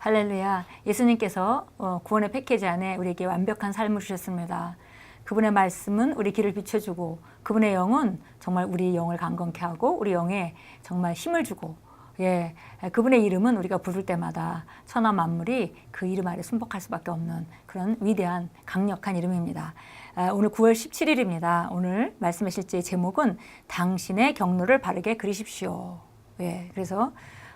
할렐루야. 예수님께서 어, 구원의 패키지 안에 우리에게 완벽한 삶을 주셨습니다. 그분의 말씀은 우리 길을 비춰주고 그분의 영은 정말 우리 영을 강건케 하고 우리 영에 정말 힘을 주고 예, 그분의 이름은 우리가 부를 때마다 천하 만물이 그 이름 아래 순복할 수밖에 없는 그런 위대한 강력한 이름입니다. 아, 오늘 9월 17일입니다. 오늘 말씀의 실제 제목은 당신의 경로를 바르게 그리십시오. 예, 그래서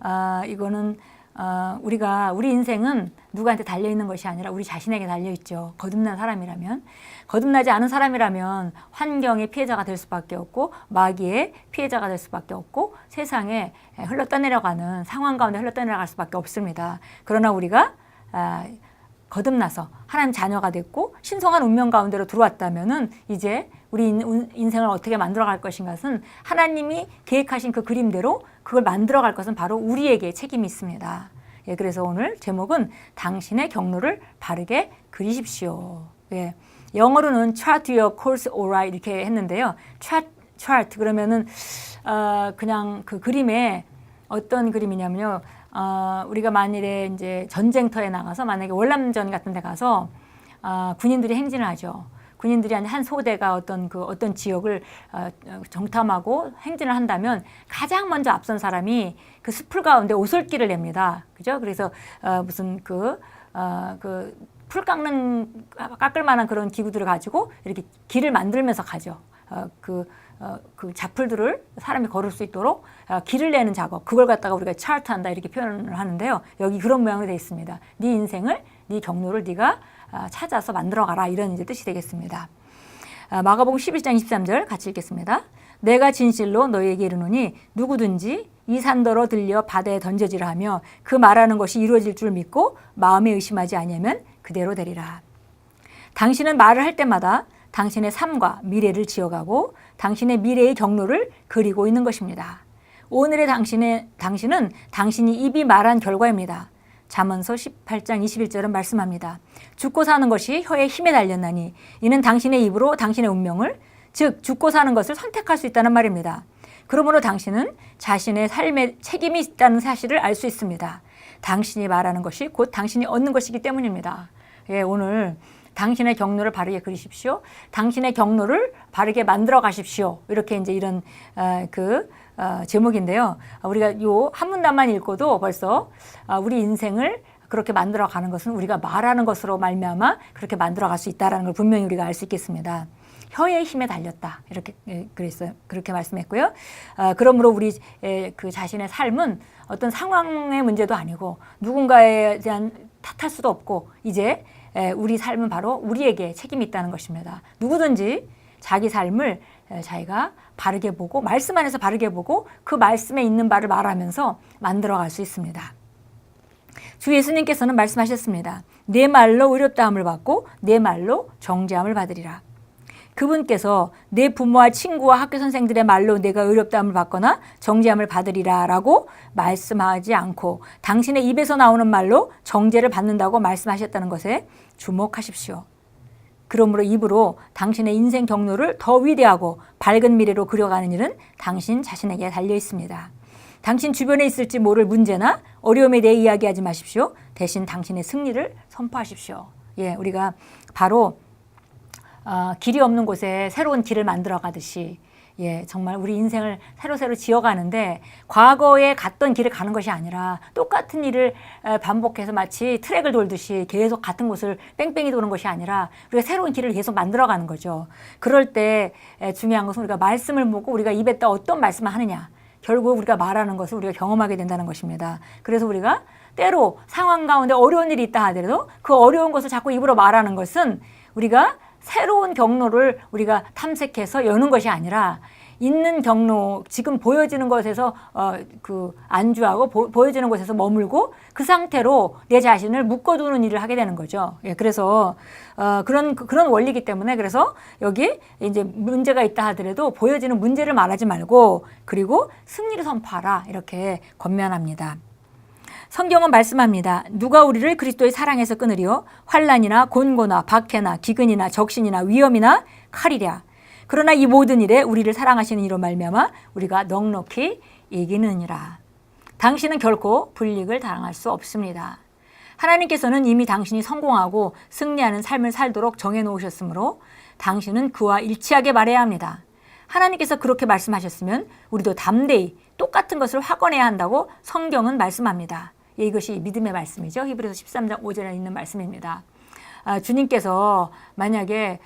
아, 이거는 어, 우리가 우리 인생은 누구한테 달려 있는 것이 아니라 우리 자신에게 달려 있죠. 거듭난 사람이라면 거듭나지 않은 사람이라면 환경의 피해자가 될 수밖에 없고 마귀의 피해자가 될 수밖에 없고 세상에 흘러떠내려가는 상황 가운데 흘러떠내려갈 수밖에 없습니다. 그러나 우리가 아, 거듭나서 하나님 자녀가 됐고 신성한 운명 가운데로 들어왔다면은 이제 우리 인- 인생을 어떻게 만들어갈 것인가는 하나님이 계획하신 그 그림대로 그걸 만들어 갈 것은 바로 우리에게 책임이 있습니다. 예, 그래서 오늘 제목은 당신의 경로를 바르게 그리십시오. 예, 영어로는 chart your course alright 이렇게 했는데요. chart, chart 그러면은 어, 그냥 그 그림에 어떤 그림이냐면요. 어, 우리가 만일에 이제 전쟁터에 나가서 만약에 월남전 같은 데 가서 어, 군인들이 행진을 하죠. 군인들이 한- 한 소대가 어떤 그 어떤 지역을 어, 어, 정탐하고 행진을 한다면 가장 먼저 앞선 사람이 그 숲을 가운데 오솔길을 냅니다. 그죠? 그래서 어, 무슨 그 어, 그 풀 깎는 깎을 만한 그런 기구들을 가지고 이렇게 길을 만들면서 가죠. 어, 그, 어, 그 자풀들을 사람이 걸을 수 있도록 어, 길을 내는 작업 그걸 갖다가 우리가 차트한다 이렇게 표현을 하는데요. 여기 그런 모양으로 되어 있습니다. 네 인생을 네 경로를 네가 아, 찾아서 만들어가라 이런 이제 뜻이 되겠습니다. 아, 마가복음 11장 23절 같이 읽겠습니다. 내가 진실로 너희에게 이르노니 누구든지 이 산더러 들려 바다에 던져지라 하며 그 말하는 것이 이루어질 줄 믿고 마음에 의심하지 아니하면 그대로 되리라. 당신은 말을 할 때마다 당신의 삶과 미래를 지어가고 당신의 미래의 경로를 그리고 있는 것입니다. 오늘의 당신의 당신은 당신이 입이 말한 결과입니다. 잠언서 18장 21절은 말씀합니다. 죽고 사는 것이 혀의 힘에 달렸나니 이는 당신의 입으로 당신의 운명을 즉 죽고 사는 것을 선택할 수 있다는 말입니다. 그러므로 당신은 자신의 삶에 책임이 있다는 사실을 알 수 있습니다. 당신이 말하는 것이 곧 당신이 얻는 것이기 때문입니다. 예, 오늘 당신의 경로를 바르게 그리십시오. 당신의 경로를 바르게 만들어 가십시오. 이렇게 이제 이런 어, 그 어, 제목인데요. 우리가 요 한 문단만 읽고도 벌써 어, 우리 인생을 그렇게 만들어 가는 것은 우리가 말하는 것으로 말미암아 그렇게 만들어 갈 수 있다라는 걸 분명히 우리가 알 수 있겠습니다. 혀의 힘에 달렸다 이렇게 예, 그랬어요. 그렇게 말씀했고요. 어, 그러므로 우리 에, 그 자신의 삶은 어떤 상황의 문제도 아니고 누군가에 대한 탓할 수도 없고 이제 에, 우리 삶은 바로 우리에게 책임이 있다는 것입니다. 누구든지 자기 삶을 에, 자기가 바르게 보고 말씀 안에서 바르게 보고 그 말씀에 있는 바를 말하면서 만들어갈 수 있습니다. 주 예수님께서는 말씀하셨습니다. 내 말로 의롭다함을 받고 내 말로 정죄함을 받으리라. 그분께서 내 부모와 친구와 학교 선생들의 말로 내가 의롭다함을 받거나 정죄함을 받으리라라고 말씀하지 않고 당신의 입에서 나오는 말로 정죄를 받는다고 말씀하셨다는 것에 주목하십시오. 그러므로 입으로 당신의 인생 경로를 더 위대하고 밝은 미래로 그려가는 일은 당신 자신에게 달려 있습니다. 당신 주변에 있을지 모를 문제나 어려움에 대해 이야기하지 마십시오. 대신 당신의 승리를 선포하십시오. 예, 우리가 바로 어, 길이 없는 곳에 새로운 길을 만들어 가듯이 예, 정말 우리 인생을 새로새로 지어가는데 과거에 갔던 길을 가는 것이 아니라 똑같은 일을 에, 반복해서 마치 트랙을 돌듯이 계속 같은 곳을 뺑뺑이 도는 것이 아니라 우리가 새로운 길을 계속 만들어가는 거죠. 그럴 때 에, 중요한 것은 우리가 말씀을 보고 우리가 입에다 어떤 말씀을 하느냐. 결국 우리가 말하는 것을 우리가 경험하게 된다는 것입니다. 그래서 우리가 때로 상황 가운데 어려운 일이 있다 하더라도 그 어려운 것을 자꾸 입으로 말하는 것은 우리가 새로운 경로를 우리가 탐색해서 여는 것이 아니라 있는 경로 지금 보여지는 것에서 어, 그 안주하고 보, 보여지는 곳에서 머물고 그 상태로 내 자신을 묶어두는 일을 하게 되는 거죠. 예, 그래서 어, 그런 그런 원리이기 때문에 그래서 여기 이제 문제가 있다 하더라도 보여지는 문제를 말하지 말고 그리고 승리를 선포하라 이렇게 권면합니다. 성경은 말씀합니다. 누가 우리를 그리스도의 사랑에서 끊으리요? 환란이나 곤고나 박해나 기근이나 적신이나 위험이나 칼이랴. 그러나 이 모든 일에 우리를 사랑하시는 이로 말미암아 우리가 넉넉히 이기느니라. 당신은 결코 불이익을 당할 수 없습니다. 하나님께서는 이미 당신이 성공하고 승리하는 삶을 살도록 정해 놓으셨으므로 당신은 그와 일치하게 말해야 합니다. 하나님께서 그렇게 말씀하셨으면 우리도 담대히 똑같은 것을 확언해야 한다고 성경은 말씀합니다. 예, 이것이 믿음의 말씀이죠. 히브리서 13장 5절에 있는 말씀입니다. 아, 주님께서 만약에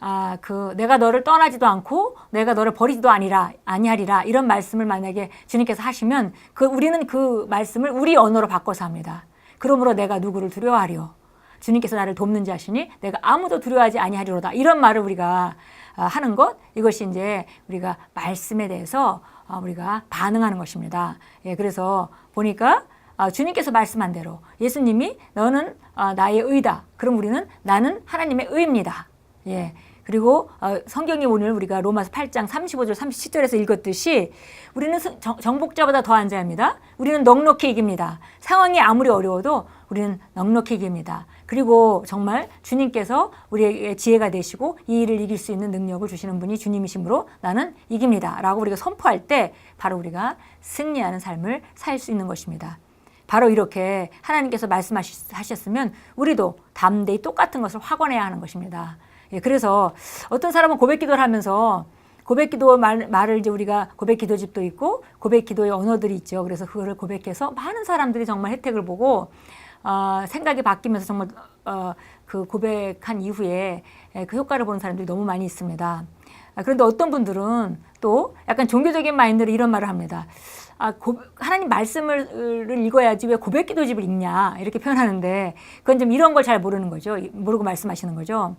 아, 그 내가 너를 떠나지도 않고 내가 너를 버리지도 아니라 아니하리라 이런 말씀을 만약에 주님께서 하시면 그 우리는 그 말씀을 우리 언어로 바꿔서 합니다. 그러므로 내가 누구를 두려워하리요? 주님께서 나를 돕는 자시니 내가 아무도 두려워하지 아니하리로다. 이런 말을 우리가 아, 하는 것 이것이 이제 우리가 말씀에 대해서 아, 우리가 반응하는 것입니다. 예, 그래서 보니까 아, 주님께서 말씀한 대로 예수님이 너는 아, 나의 의다. 그럼 우리는 나는 하나님의 의입니다. 예. 그리고 어, 성경이 오늘 우리가 로마서 8장 35절 37절에서 읽었듯이 우리는 성- 정- 정복자보다 더한 자입니다. 우리는 넉넉히 이깁니다. 상황이 아무리 어려워도 우리는 넉넉히 이깁니다. 그리고 정말 주님께서 우리에게 지혜가 되시고 이 일을 이길 수 있는 능력을 주시는 분이 주님이시므로 나는 이깁니다. 라고 우리가 선포할 때 바로 우리가 승리하는 삶을 살 수 있는 것입니다. 바로 이렇게 하나님께서 말씀하셨으면 우리도 담대히 똑같은 것을 확언해야 하는 것입니다. 예, 그래서 어떤 사람은 고백 기도를 하면서 고백 기도 말, 말을 이제 우리가 고백 기도집도 있고 고백 기도의 언어들이 있죠. 그래서 그거를 고백해서 많은 사람들이 정말 혜택을 보고 어, 생각이 바뀌면서 정말 어, 그 고백한 이후에 예, 그 효과를 보는 사람들이 너무 많이 있습니다. 아, 그런데 어떤 분들은 또 약간 종교적인 마인드로 이런 말을 합니다. 아, 고, 하나님 말씀을 읽어야지 왜 고백 기도 집을 읽냐 이렇게 표현하는데 그건 좀 이런 걸 잘 모르는 거죠. 모르고 말씀하시는 거죠.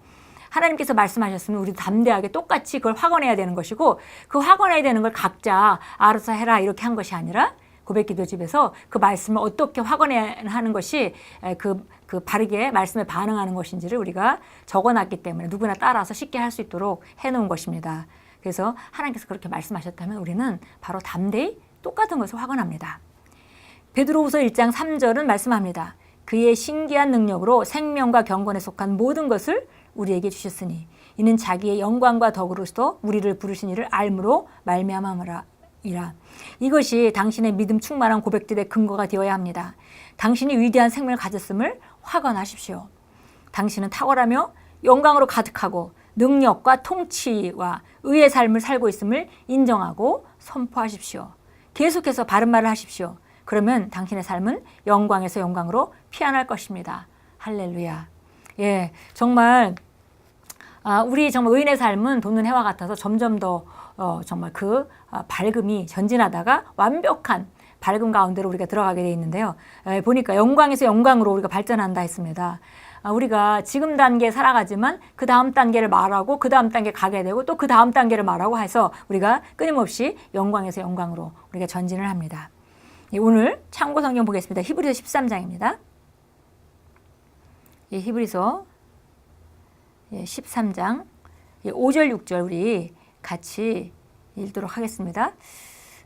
하나님께서 말씀하셨으면 우리도 담대하게 똑같이 그걸 확언해야 되는 것이고 그 확언해야 되는 걸 각자 알아서 해라 이렇게 한 것이 아니라 고백 기도집에서 그 말씀을 어떻게 확언해야 하는 것이 에, 그, 그 바르게 말씀에 반응하는 것인지를 우리가 적어놨기 때문에 누구나 따라서 쉽게 할 수 있도록 해놓은 것입니다. 그래서 하나님께서 그렇게 말씀하셨다면 우리는 바로 담대히 똑같은 것을 확언합니다. 베드로후서 1장 3절은 말씀합니다. 그의 신기한 능력으로 생명과 경건에 속한 모든 것을 우리에게 주셨으니 이는 자기의 영광과 덕으로서 우리를 부르신 이를 알므로 말미암음이라. 이것이 당신의 믿음 충만한 고백들의 근거가 되어야 합니다. 당신이 위대한 생명을 가졌음을 확언하십시오. 당신은 탁월하며 영광으로 가득하고 능력과 통치와 의의 삶을 살고 있음을 인정하고 선포하십시오. 계속해서 바른 말을 하십시오. 그러면 당신의 삶은 영광에서 영광으로 피어날 것입니다. 할렐루야. 예, 정말 아, 우리 정말 의인의 삶은 돋는 해와 같아서 점점 더 어, 정말 그 아, 밝음이 전진하다가 완벽한 밝음 가운데로 우리가 들어가게 돼 있는데요. 에, 보니까 영광에서 영광으로 우리가 발전한다 했습니다. 아, 우리가 지금 단계에 살아가지만 그 다음 단계를 말하고 그 다음 단계 가게 되고 또 그 다음 단계를 말하고 해서 우리가 끊임없이 영광에서 영광으로 우리가 전진을 합니다. 예, 오늘 참고 성경 보겠습니다. 히브리서 13장입니다. 예, 히브리서 예, 13장 예, 5절 6절 우리 같이 읽도록 하겠습니다.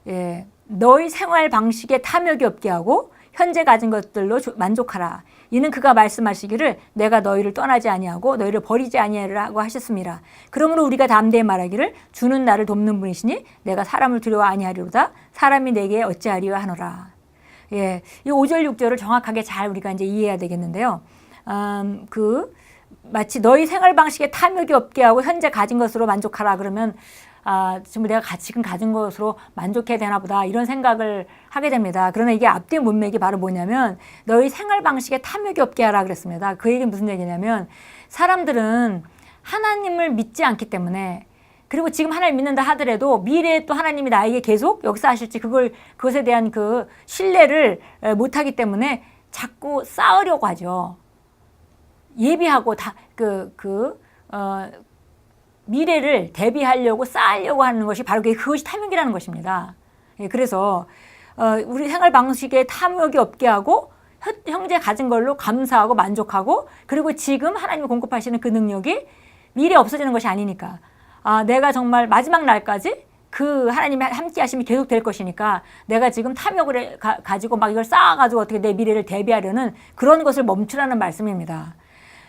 예, 너희 생활 방식에 탐욕이 없게 하고 현재 가진 것들로 조- 만족하라. 이는 그가 말씀하시기를 내가 너희를 떠나지 아니하고 너희를 버리지 아니하리라고 하셨습니다. 그러므로 우리가 담대히 말하기를 주는 나를 돕는 분이시니 내가 사람을 두려워 아니하리로다. 사람이 내게 어찌하리요 하노라. 예, 이 5절 6절을 정확하게 잘 우리가 이제 이해해야 되겠는데요. 음, 그 마치 너희 생활 방식에 탐욕이 없게 하고 현재 가진 것으로 만족하라 그러면 아, 지금 내가 가- 지금 가진 것으로 만족해야 되나 보다 이런 생각을 하게 됩니다. 그러나 이게 앞뒤 문맥이 바로 뭐냐면 너희 생활 방식에 탐욕이 없게 하라 그랬습니다. 그 얘기는 무슨 얘기냐면 사람들은 하나님을 믿지 않기 때문에 그리고 지금 하나님 믿는다 하더라도 미래에 또 하나님이 나에게 계속 역사하실지 그걸 그것에 대한 그 신뢰를 에, 못하기 때문에 자꾸 쌓으려고 하죠. 예비하고 다 그그 어, 미래를 대비하려고 쌓으려고 하는 것이 바로 그것이 탐욕이라는 것입니다. 예, 그래서 어, 우리 생활 방식에 탐욕이 없게 하고 현- 현재 가진 걸로 감사하고 만족하고 그리고 지금 하나님이 공급하시는 그 능력이 미래 없어지는 것이 아니니까 아, 내가 정말 마지막 날까지 그 하나님이 함께 하심이 계속 될 것이니까 내가 지금 탐욕을 해- 가, 가지고 막 이걸 쌓아가지고 어떻게 내 미래를 대비하려는 그런 것을 멈추라는 말씀입니다.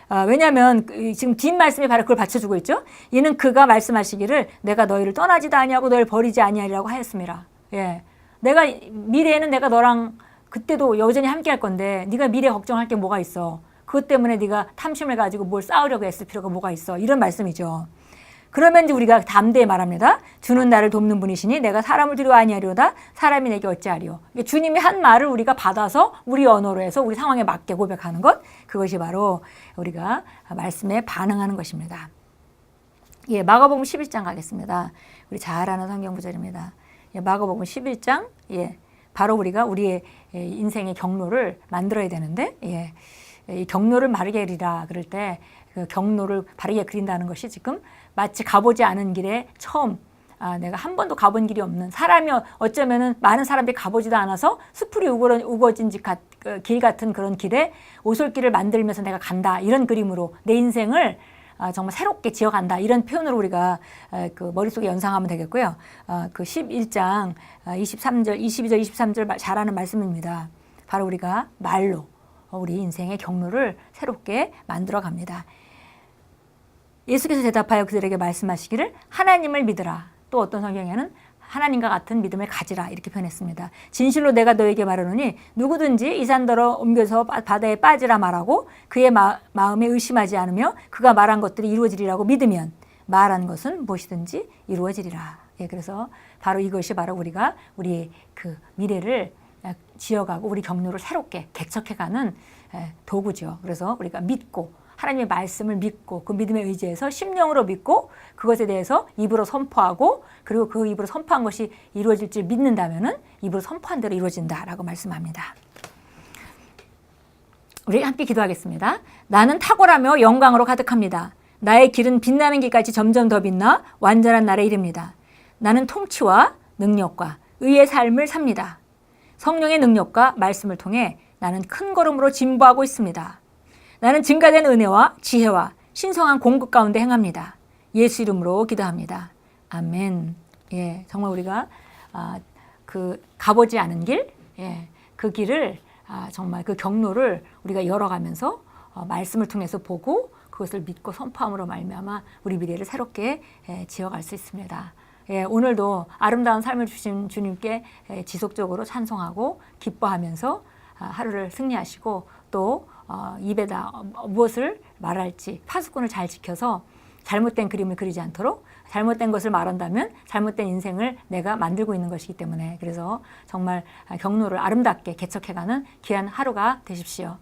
아, 왜냐하면 그- 지금 뒷 말씀이 바로 그걸 받쳐주고 있죠. 이는 그가 말씀하시기를 내가 너희를 떠나지도 아니하고 너희를 버리지 아니하리라고 하였습니다. 예, 내가 미래에는 내가 너랑 그때도 여전히 함께 할 건데 네가 미래 걱정할 게 뭐가 있어? 그것 때문에 네가 탐심을 가지고 뭘 싸우려고 했을 필요가 뭐가 있어? 이런 말씀이죠. 그러면 이제 우리가 담대히 말합니다. 주는 나를 돕는 분이시니 내가 사람을 두려워 아니하리로다. 사람이 내게 어찌하리요. 주님이 한 말을 우리가 받아서 우리 언어로 해서 우리 상황에 맞게 고백하는 것 그것이 바로 우리가 말씀에 반응하는 것입니다. 예, 마가복음 11장 가겠습니다. 우리 잘 아는 성경 구절입니다. 예, 마가복음 11장 예, 바로 우리가 우리의 예, 인생의 경로를 만들어야 되는데 예, 이 경로를 바르게 그리라 그럴 때 그 경로를 바르게 그린다는 것이 지금 마치 가보지 않은 길에 처음 아, 내가 한 번도 가본 길이 없는 사람이 어쩌면은 많은 사람들이 가보지도 않아서 수풀이 우거, 우거진 집 같- 그길 같은 그런 길에 오솔길을 만들면서 내가 간다 이런 그림으로 내 인생을 아, 정말 새롭게 지어간다 이런 표현으로 우리가 에, 그 머릿속에 연상하면 되겠고요. 어, 그 11장 아, 23절, 22절, 23절 말- 잘하는 말씀입니다. 바로 우리가 말로 어, 우리 인생의 경로를 새롭게 만들어 갑니다. 예수께서 대답하여 그들에게 말씀하시기를 하나님을 믿으라. 또 어떤 성경에는 하나님과 같은 믿음을 가지라 이렇게 표현했습니다. 진실로 내가 너에게 말하노니 누구든지 이 산더러 옮겨서 바- 바다에 빠지라 말하고 그의 마, 마음에 의심하지 않으며 그가 말한 것들이 이루어지리라고 믿으면 말한 것은 무엇이든지 이루어지리라. 예, 그래서 바로 이것이 바로 우리가 우리 그 미래를 에, 지어가고 우리 경로를 새롭게 개척해가는 에, 도구죠. 그래서 우리가 믿고 하나님의 말씀을 믿고 그 믿음에 의지해서 심령으로 믿고 그것에 대해서 입으로 선포하고 그리고 그 입으로 선포한 것이 이루어질 줄 믿는다면은 입으로 선포한 대로 이루어진다라고 말씀합니다. 우리 함께 기도하겠습니다. 나는 탁월하며 영광으로 가득합니다. 나의 길은 빛나는 길까지 점점 더 빛나 완전한 날에 이릅니다. 나는 통치와 능력과 의의 삶을 삽니다. 성령의 능력과 말씀을 통해 나는 큰 걸음으로 진보하고 있습니다. 나는 증가된 은혜와 지혜와 신성한 공급 가운데 행합니다. 예수 이름으로 기도합니다. 아멘. 예, 정말 우리가 아, 그 가보지 않은 길, 예, 그 길을 아, 정말 그 경로를 우리가 열어가면서 어, 말씀을 통해서 보고 그것을 믿고 선포함으로 말미암아 우리 미래를 새롭게 예, 지어갈 수 있습니다. 예, 오늘도 아름다운 삶을 주신 주님께 예, 지속적으로 찬송하고 기뻐하면서 아, 하루를 승리하시고 또 어, 입에다 어, 무엇을 말할지 파수꾼을 잘 지켜서 잘못된 그림을 그리지 않도록 잘못된 것을 말한다면 잘못된 인생을 내가 만들고 있는 것이기 때문에 그래서 정말 경로를 아름답게 개척해가는 귀한 하루가 되십시오.